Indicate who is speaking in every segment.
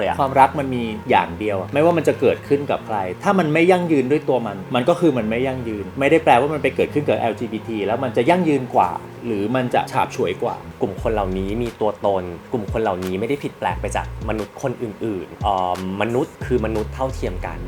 Speaker 1: เลยอะ
Speaker 2: ความรักมันมีอย่างเดียวอะไม่ว่ามันจะเกิดขึ้นกับใคร ถ้ามันไม่ยั่งยืนด้วยตัวมัน มันก็คือมันไม่ยั่งยืน ไม่ได้แปลว่ามันไปเกิดขึ้นกับ LGBT แล้วมันจะยั่งยืนกว่า หรือมันจะฉาบฉวยกว่า
Speaker 1: กลุ่มคนเหล่านี้มีตัวตน กลุ่มคนเหล่านี้ไม่ได้ผิดแปลกไปจากมนุษย์คนอื่นๆเอ่อมนุษย์คือมนุษย์เท่าเทียมกัน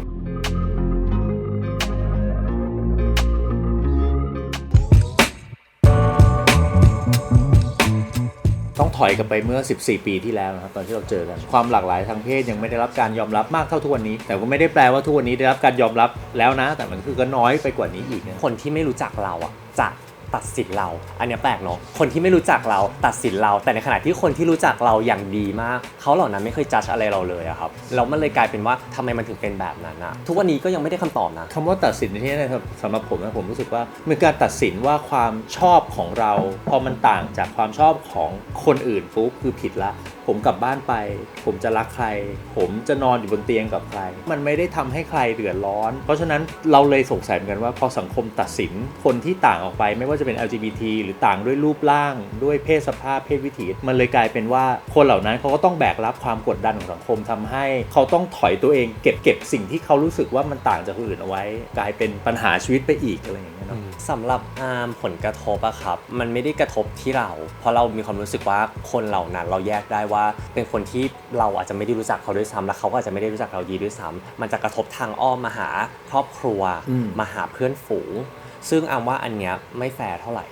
Speaker 2: ต้องถอยกลับไปเมื่อ 14 ปีที่แล้วนะครับตอนที่เราเจอกัน ความหลากหลายทางเพศยังไม่ได้รับการยอมรับมากเท่าทุกวันนี้ แต่ก็ไม่ได้แปลว่าทุกวันนี้ได้รับการยอมรับแล้วนะ แต่มันคือก็น้อยไปกว่านี้อีกนะ
Speaker 1: คนที่ไม่รู้จักเราอะจะ ตัดสินเรา อันนี้แปลกเนาะคนที่ไม่รู้จักเราตัดสินเรา แต่ในขณะที่คนที่รู้จักเราอย่างดีมาก เขาเหล่านั้นไม่เคยจัดอะไรเราเลยอะครับแล้วมันเลยกลายเป็นว่าทำไมมันถึงเป็นแบบนั้นอะทุกวันนี้ก็ยังไม่ได้คำตอบนะ
Speaker 2: คำว่าตัดสินในที่นี้นะครับสำหรับผมนะผมรู้สึกว่ามันการตัดสินว่าความชอบของเรา พอมันต่างจากความชอบของคนอื่นปุ๊บคือผิดละ ผมกลับบ้านไป ผมจะรักใคร ผมจะนอนอยู่บนเตียงกับใคร มันไม่ได้ทำให้ใครเดือดร้อน เพราะฉะนั้นเราเลยสงสัยเหมือนกันว่าพอสังคมตัดสินคนที่ต่างออกไป ไม่ว่าจะเป็น LGBT หรือต่างด้วยรูปร่าง ด้วยเพศสภาพเพศวิถี มันเลยกลายเป็นว่าคนเหล่านั้นเขาก็ต้องแบกรับความกดดันของสังคมทำให้ เขาต้องถอยตัวเองเก็บเก็บสิ่งที่เขารู้สึกว่ามันต่างจากคนอื่นเอาไว้ กลายเป็นปัญหาชีวิตไปอีกอะไรอย่างเงี้ยเนาะ
Speaker 1: สำหรับอาร์มผลกระทบอะครับ มันไม่ได้กระทบที่เรา เพราะเรามีความรู้สึกว่าคนเหล่านั้นเราแยกได้ว่าเป็นคนที่เราอาจจะไม่ได้รู้จักเขาด้วยซ้ำและเขาก็อาจจะไม่ได้รู้จักเราดีด้วยซ้ำมันจะกระทบทางอ้อมมาหาครอบครัว
Speaker 2: อืม
Speaker 1: มาหาเพื่อนฝูง ซึ่งอาร์มว่าอันเนี้ยไม่แฟร์เท่าไหร่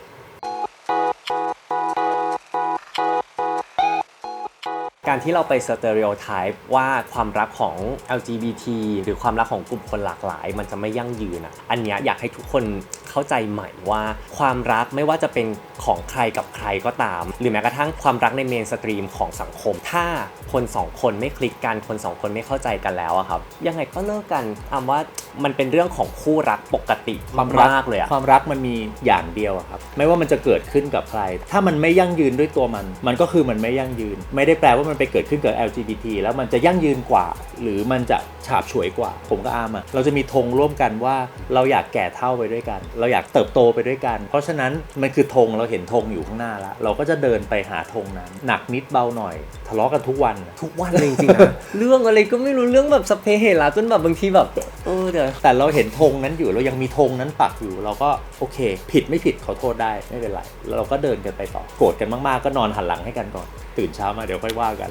Speaker 1: การที่เราไปสเตอริโอไทป์ว่าความรักของ LGBT หรือความรักของกลุ่มคนหลากหลาย มันจะไม่ยั่งยืนอะ อันเนี้ยอยากให้ทุกคนเข้าใจใหม่ว่า ความรักไม่ว่าจะเป็นของใครกับใครก็ตาม หรือแม้กระทั่งความรักในเมนสตรีมของสังคม ถ้าคนสองคนไม่คลิกกันคนสองคนไม่เข้าใจกันแล้วอะครับ ยังไงก็เลิกกันอามว่ามันเป็นเรื่องของคู่รักปกติ
Speaker 2: ความรัก
Speaker 1: มากเลยอะ
Speaker 2: ความรักมันมีอย่างเดียวอะครับ ไม่ว่ามันจะเกิดขึ้นกับใคร ถ้ามันไม่ยั่งยืนด้วยตัวมัน มันก็คือมันไม่ยั่งยืน ไม่ได้แปลว่ามันไปเกิดขึ้นกับ LGBT แล้วมันจะยั่งยืนกว่า หรือมันจะฉาบฉวยกว่า ผมกับอาร์มอะเราจะมีธงร่วมกันว่าเราอยากแก่เท่าไปด้วยกัน เราอยากเติบโตไปด้วยกัน เพราะฉะนั้นมันคือธงเราเห็นธงอยู่ข้างหน้าแล้วเราก็จะเดินไปหาธงนั้น หนักนิดเบาหน่อย ทะเลาะกันทุกวัน
Speaker 1: ทุกวันเลยจริงๆนะเรื่องอะไรก็ไม่รู้เรื่องแบบสพเพเหระจนแบบบางทีแบบเออเดี๋ยว
Speaker 2: แต่เราเห็นธงนั้นอยู่เรายังมีธงนั้นปักอยู่ เราก็โอเค ผิดไม่ผิดขอโทษได้ไม่เป็นไรแล้วเราก็เดินกันไปต่อโกรธกันมากๆ ก็นอนหันหลังให้กันก่อน ตื่นเช้ามาเดี๋ยวค่อยว่ากัน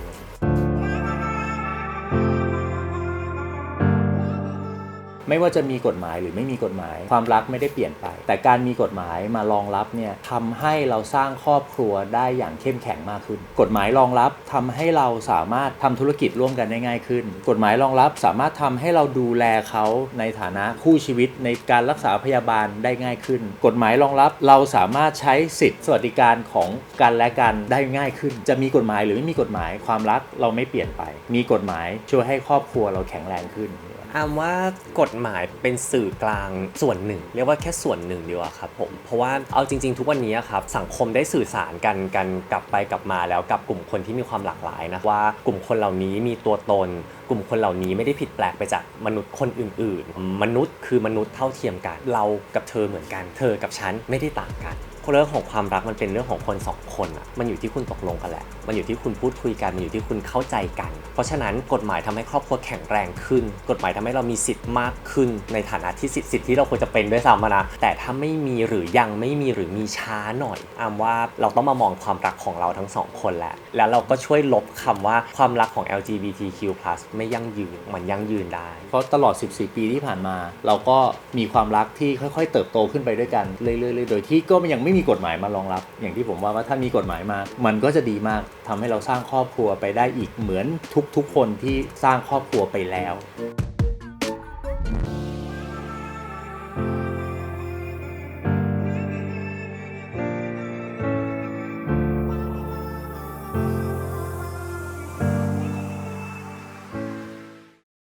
Speaker 2: ไม่ว่าจะมีกฎหมายหรือไม่มีกฎหมาย ความรักไม่ได้เปลี่ยนไป แต่การมีกฎหมายมารองรับเนี่ยทำให้เราสร้างครอบครัวได้อย่างเข้มแข็งมากขึ้น กฎหมายรองรับทำให้เราสามารถทำธุรกิจร่วมกันได้ง่ายขึ้น กฎหมายรองรับสามารถทำให้เราดูแลเขาในฐานะคู่ชีวิตในการรักษาพยาบาลได้ง่ายขึ้น กฎหมายรองรับเราสามารถใช้สิทธิสวัสดิการของกันและกันได้ง่ายขึ้น จะมีกฎหมายหรือไม่มีกฎหมายความรักเราไม่เปลี่ยนไป มีกฎหมายช่วยให้ครอบครัวเราแข็งแรงขึ้น
Speaker 1: อามว่ากฎหมายเป็นสื่อกลางส่วนหนึ่ง เรียกว่าแค่ส่วนหนึ่งดีกว่าครับผมเพราะว่าเอาจริง ๆ ทุกวันนี้ครับสังคมได้สื่อสารกันกันกลับไปกลับมาแล้วกับกลุ่มคนที่มีความหลากหลายนะว่ากลุ่มคนเหล่านี้มีตัวตน กลุ่มคนเหล่านี้ไม่ได้ผิดแปลกไปจากมนุษย์คนอื่น ๆ มนุษย์คือมนุษย์เท่าเทียมกัน เรากับเธอเหมือนกัน เธอกับฉันไม่ได้ต่างกัน เรื่องของความรักมันเป็นเรื่องของคนสองคนอะมันอยู่ที่คุณตกลงกันแหละ มันอยู่ที่คุณพูดคุยกัน มันอยู่ที่คุณเข้าใจกัน เพราะฉะนั้นกฎหมายทำให้ครอบครัวแข็งแรงขึ้น กฎหมายทำให้เรามีสิทธิ์มากขึ้น ในฐานะที่สิทธิ์สิทธิ์ที่เราควรจะเป็นด้วยซ้ำนะ แต่ถ้าไม่มีหรือยังไม่มีหรือมีช้าหน่อยอามว่าเราต้องมามองความรักของเราทั้งสองคนแหละ แล้วเราก็ช่วยลบคำว่าความรักของ LGBTQ+ ไม่ยั่งยืน มันยั่งยืนได้
Speaker 2: เพราะตลอด 14 ปีที่ผ่านมา เราก็มีความรักที่ค่อย ๆ เติบโตขึ้นไปด้วยกันเรื่อยๆโดยที่ก็ยังไม่มีกฎหมายมารองรับ อย่างที่ผมว่าว่าถ้ามีกฎหมายมา มันก็จะดีมากทำให้เราสร้างครอบครัวไปได้อีกเหมือนทุกๆคนที่สร้างครอบครัวไปแล้ว